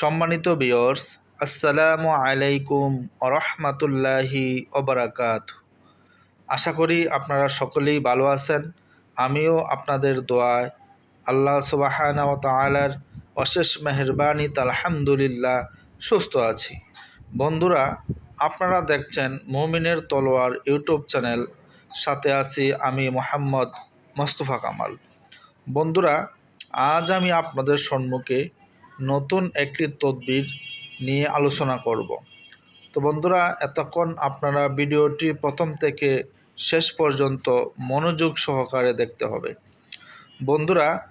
সম্মানিত বিয়র্স আসসালামু আলাইকুম রহমতুল্লাহি ওবরাকাত আশা করি আপনারা সকলেই ভালো আছেন। আমিও আপনাদের দোয়ায় আল্লাহ সুবাহানা ও তালার অশেষ মেহরবানিত আলহামদুলিল্লাহ সুস্থ আছি। বন্ধুরা, আপনারা দেখছেন মুমিনের তলোয়ার ইউটিউব চ্যানেল, সাথে আছি আমি মোহাম্মদ মোস্তফা কামাল। বন্ধুরা, আজ আমি আপনাদের সম্মুখে নতুন একটি তদবির নিয়ে আলোচনা করব। তো বন্ধুরা, এতক্ষণ আপনারা ভিডিওটি প্রথম থেকে শেষ পর্যন্ত মনোযোগ সহকারে দেখতে হবে। বন্ধুরা,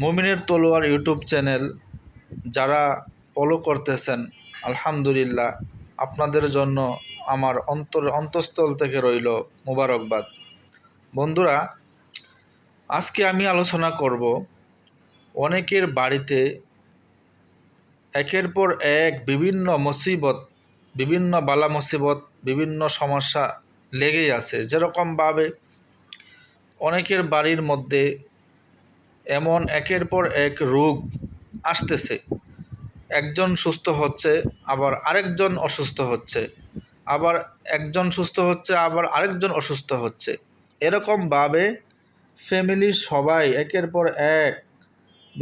মুমিনের তলোয়ার ইউটিউব চ্যানেল যারা ফলো করতেছেন, আলহামদুলিল্লাহ, আপনাদের জন্য আমার অন্তর, অন্তঃস্থল থেকে রইল মুবারকবাদ। বন্ধুরা, আজকে আমি আলোচনা করব অনেকের বাড়িতে একের পর এক বিভিন্ন মুসিবত, বিভিন্ন বালা মুসিবত, বিভিন্ন সমস্যা লেগেই আছে। যেরকমভাবে অনেকের বাড়ির মধ্যে এমন একের পর এক রোগ আসতেছে। একজন সুস্থ হচ্ছে, আবার আরেকজন অসুস্থ হচ্ছে, আবার একজন সুস্থ হচ্ছে, আবার আরেকজন অসুস্থ হচ্ছে। এরকমভাবে ফ্যামিলির সবাই একের পর এক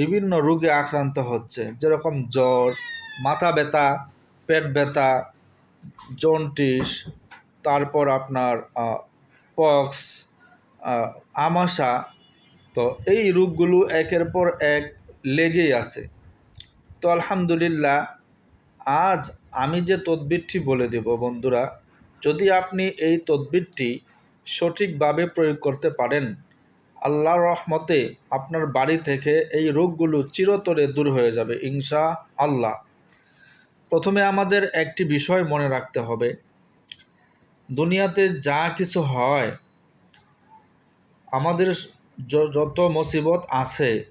বিভিন্ন রোগে আক্রান্ত হচ্ছে, যেরকম জ্বর, মাথা ব্যথা, পেট ব্যথা জন্টিস তারপর আপনার পক্স আমাশা। তো এই রোগগুলো একের পর এক লেগেই আছে। তো আলহামদুলিল্লাহ, আজ আমি যে তদবিরটি বলে দেব বন্ধুরা, যদি আপনি এই তদবিরটি সঠিকভাবে প্রয়োগ করতে পারেন আল্লাহর রহমতে আপনার বাড়ি থেকে এই রোগগুলো চিরতরে দূর হয়ে যাবে ইনশা আল্লাহ প্রথমে আমাদের একটি বিষয় মনে রাখতে হবে। দুনিয়াতে যা কিছু হয়, আমাদের যত মুসিবত আছে,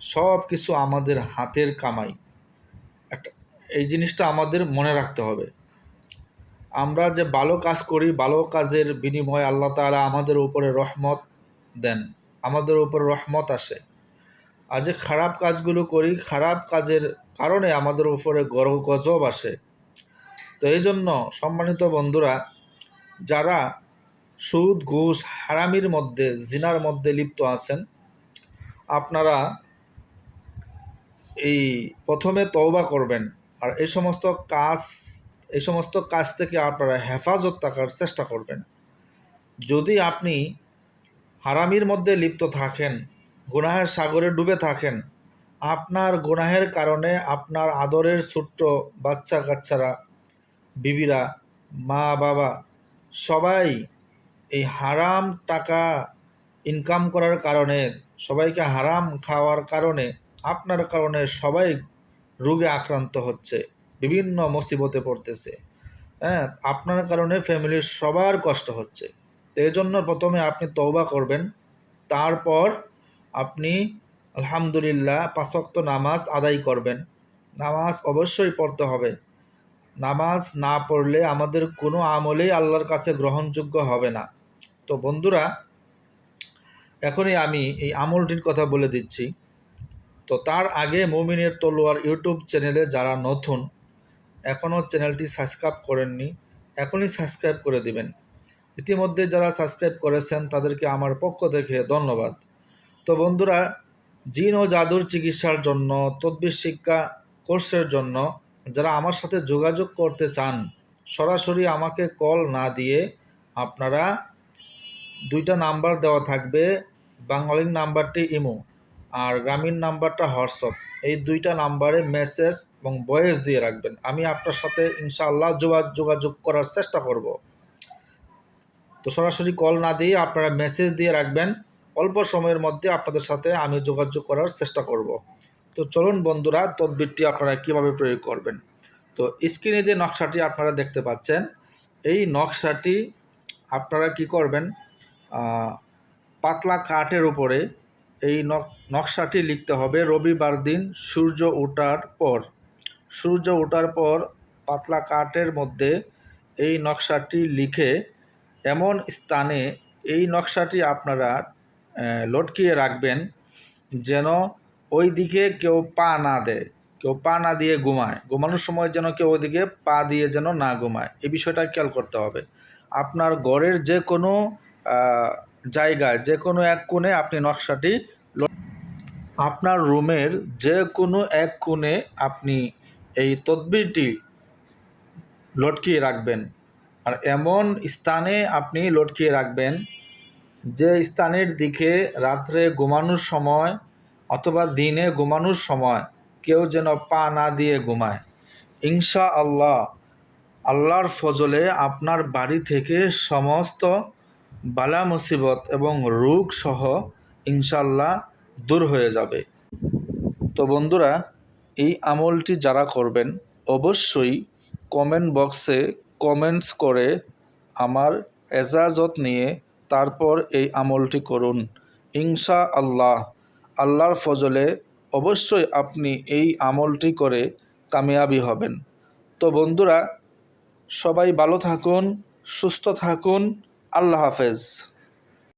সব কিছু আমাদের হাতের কামাই। একটা, এই জিনিসটা আমাদের মনে রাখতে হবে। আমরা যে ভালো কাজ করি, ভালো কাজের বিনিময়ে আল্লাহ তালা আমাদের উপরে রহমত দেন। আমাদের উপর রহমত আসে। আর যে খারাপ কাজগুলো করি, খারাপ কাজের কারণে আমাদের উপরে গর্ব গজব আসে। তো এই জন্য সম্মানিত বন্ধুরা, যারা সুদ, ঘুষ, হারামির মধ্যে, জিনার মধ্যে লিপ্ত আছেন, আপনারা এই প্রথমে তওবা করবেন। আর এই সমস্ত কাজ এই সমস্ত কাজ থেকে আপনারা হেফাজত থাকার চেষ্টা করবেন। যদি আপনি হারামির মধ্যে লিপ্ত থাকেন, গুনাহের সাগরে ডুবে থাকেন। আপনার গুনাহের কারণে আপনার আদরের ছোট্ট বাচ্চা কাচ্চারা বিবিরা মা বাবা সবাই এই হারাম টাকা ইনকাম করার কারণে, সবাইকে হারাম খাওয়ার কারণে, আপনার কারণে সবাই রোগে আক্রান্ত হচ্ছে, বিভিন্ন মুসিবতে পড়তেছে। হ্যাঁ আপনার কারণে ফ্যামিলির সবার কষ্ট হচ্ছে। তো এই জন্য প্রথমে আপনি তৌবা করবেন। তারপর আপনি আলহামদুলিল্লাহ পাঁচক্ত নামাজ আদায় করবেন। নামাজ অবশ্যই পড়তে হবে। নামাজ না পড়লে আমাদের কোনো আমলেই আল্লাহর কাছে গ্রহণযোগ্য হবে না। তো বন্ধুরা, এখনই আমি এই আমলটির কথা বলে দিচ্ছি। তো তার আগে মুমিনের তলোয়ার ইউটিউব চ্যানেলে যারা নতুন, এখনও চ্যানেলটি সাবস্ক্রাইব করেননি, এখনই সাবস্ক্রাইব করে দিবেন। ইতিমধ্যে যারা সাবস্ক্রাইব করেছেন, তাদেরকে আমার পক্ষ থেকে ধন্যবাদ। তো বন্ধুরা, জিন ও জাদুর চিকিৎসার জন্য, তদ্বির শিক্ষা কোর্সের জন্য যারা আমার সাথে যোগাযোগ করতে চান, সরাসরি আমাকে কল না দিয়ে আপনারা দুইটা নাম্বার দেওয়া থাকবে, বাঙালির নাম্বারটি ইমো আর গ্রামীণ নাম্বারটা হোয়াটসঅ্যাপ। এই দুইটা নাম্বারে মেসেজ এবং ভয়েস দিয়ে রাখবেন। আমি আপনার সাথে ইনশাআল্লাহ যোগাযোগ করার চেষ্টা করব। তো সরাসরি কল না দিয়ে আপনারা মেসেজ দিয়ে রাখবেন। অল্প সময়ের মধ্যে আপনাদের সাথে আমি যোগাযোগ করার চেষ্টা করব। তো চলুন বন্ধুরা, তদবিরটি আপনারা কীভাবে প্রয়োগ করবেন? তো স্ক্রিনে যে নকশাটি আপনারা দেখতে পাচ্ছেন, এই নকশাটি আপনারা কি করবেন? পাতলা কাঠের উপরে এই নকশাটি লিখতে হবে, রবিবার দিন সূর্য ওঠার পর। সূর্য ওঠার পর পাতলা কাঠের মধ্যে এই নকশাটি লিখে এমন স্থানে এই নকশাটি আপনারা লটকিয়ে রাখবেন যেন ওই দিকে কেউ পা না দেয়, কেউ পা না দিয়ে ঘুমায়। ঘুমানোর সময় যেন কেউ ওদিকে পা দিয়ে যেন না ঘুমায়। এই বিষয়টা খেয়াল করতে হবে। আপনার ঘরের যে কোনো জায়গায়, যে কোনো এক কোণে আপনি নকশাটি আপনার রুমের যে কোনো এক কোণে আপনি এই তদবিরটি লটকিয়ে রাখবেন। আর এমন স্থানে আপনি লটকিয়ে রাখবেন যে স্থানের দিকে রাত্রে ঘুমানোর সময় অথবা দিনে ঘুমানোর সময় কেউ যেন পা না দিয়ে ঘুমায়। ইনশা আল্লাহ আল্লাহর ফজলে আপনার বাড়ি থেকে সমস্ত বালা মুসিবত এবং রোগ সহ ইনশাল্লাহ দূর হয়ে যাবে। তো বন্ধুরা, এই আমলটি যারা করবেন, অবশ্যই কমেন্ট বক্সে কমেন্টস করে আমার এজাজত নিয়ে তারপর এই আমলটি করুন। ইনশা আল্লাহ আল্লাহর ফজলে অবশ্যই আপনি এই আমলটি করে কামিয়াবি হবেন। তো বন্ধুরা, সবাই ভালো থাকুন, সুস্থ থাকুন, আল্লাহ হাফেজ।